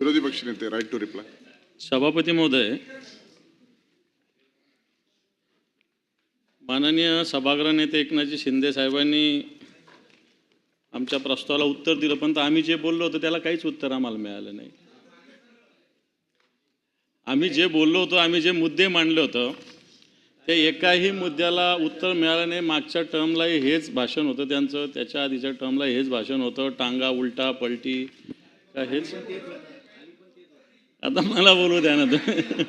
विरोधी पक्षनेते right to reply सभापती महोदय माननीय सभागृह नेते एकनाथजी शिंदे साहेबांनी आमच्या प्रस्तावाला उत्तर दिलं पण तर आम्ही जे बोललो होतो त्याला काहीच उत्तर आम्हाला मिळालं नाही. आम्ही जे बोललो होतो आम्ही जे मुद्दे मांडले होतं ते एकाही मुद्द्याला उत्तर मिळालं नाही. मागच्या टर्मलाही हेच भाषण होतं त्यांचं त्याच्या आधीच्या टर्मला हेच भाषण होतं. टांगा उलटा पलटी का हेच? आता मला बोलू द्या ना तुम्ही.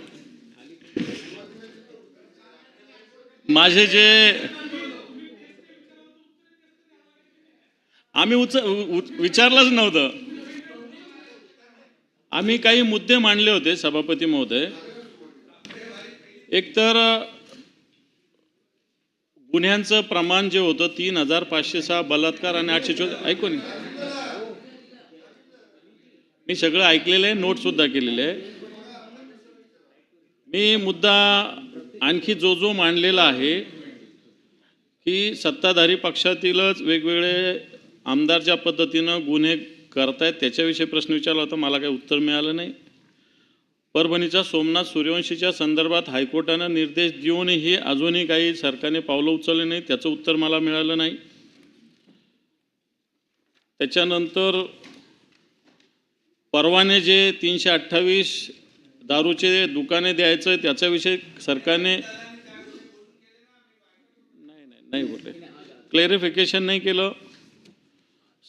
माझे जे आम्ही उच विचारलंच नव्हतं. आम्ही काही मुद्दे मांडले होते सभापती महोदय. एकतर गुन्ह्यांचं प्रमाण जे होतं तीन हजार पाचशे सहा बलात्कार आणि आठशे चोवीस ऐकून मी सगळं ऐकलेलं आहे नोटसुद्धा केलेले आहे. मी मुद्दा आणखी जो जो मांडलेला आहे की सत्ताधारी पक्षातीलच वेगवेगळे आमदार ज्या पद्धतीनं गुन्हे करतायत त्याच्याविषयी प्रश्न विचारला होता मला काही उत्तर मिळालं नाही. परभणीच्या सोमनाथ सूर्यवंशीच्या संदर्भात हायकोर्टानं निर्देश देऊनही अजूनही काही सरकारने पावलं उचलले नाही त्याचं उत्तर मला मिळालं नाही. त्याच्यानंतर परवाने जे तीनशे अठ्ठावीस दारूचे दुकाने द्यायचं त्याच्याविषयी सरकारने नाही नाही नाही बोलले. क्लेरिफिकेशन नाही केलं.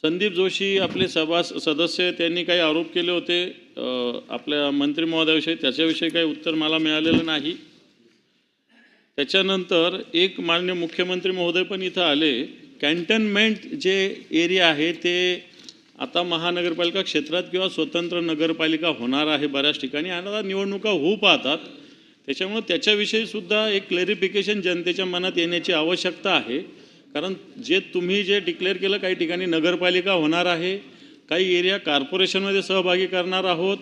संदीप जोशी आपले सभा सदस्य त्यांनी काही आरोप केले होते आपल्या मंत्री महोदयाविषयी. त्याच्याविषयी काही उत्तर मला मिळालेलं नाही. त्याच्यानंतर एक मान्य मुख्यमंत्री महोदय पण इथं आले. कॅन्टनमेंट जे एरिया आहे ते आता महानगरपालिका क्षेत्रात किंवा स्वतंत्र नगरपालिका होणार आहे बऱ्याच ठिकाणी. आणि आता निवडणुका होऊ पाहतात. त्याच्यामुळं त्याच्याविषयी सुद्धा एक क्लेरिफिकेशन जनतेच्या मनात येण्याची आवश्यकता आहे. कारण जे तुम्ही जे डिक्लेअर केलं काही ठिकाणी नगरपालिका होणार आहे. काही एरिया कॉर्पोरेशनमध्ये सहभागी करणार आहोत.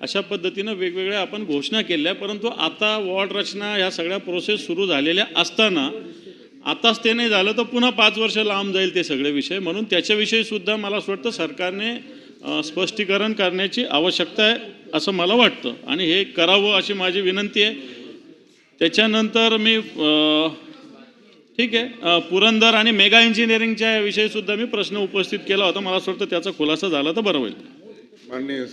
अशा पद्धतीनं वेगवेगळ्या आपण घोषणा केल्या. परंतु आता वॉर्ड रचना ह्या सगळ्या प्रोसेस सुरू झालेल्या असताना आताच ते नाही झालं तर पुन्हा पाच वर्ष लांब जाईल ते सगळे विषय. म्हणून त्याच्याविषयी सुद्धा मला असं वाटतं सरकारने स्पष्टीकरण करण्याची आवश्यकता आहे असं मला वाटतं. आणि हे करावं अशी माझी विनंती आहे. त्याच्यानंतर मी ठीक आहे पुरंदर आणि मेगा इंजिनिअरिंगच्या विषयी सुद्धा मी प्रश्न उपस्थित केला होता. मला असं वाटतं त्याचा खुलासा झाला तर बरं होईल. माननीय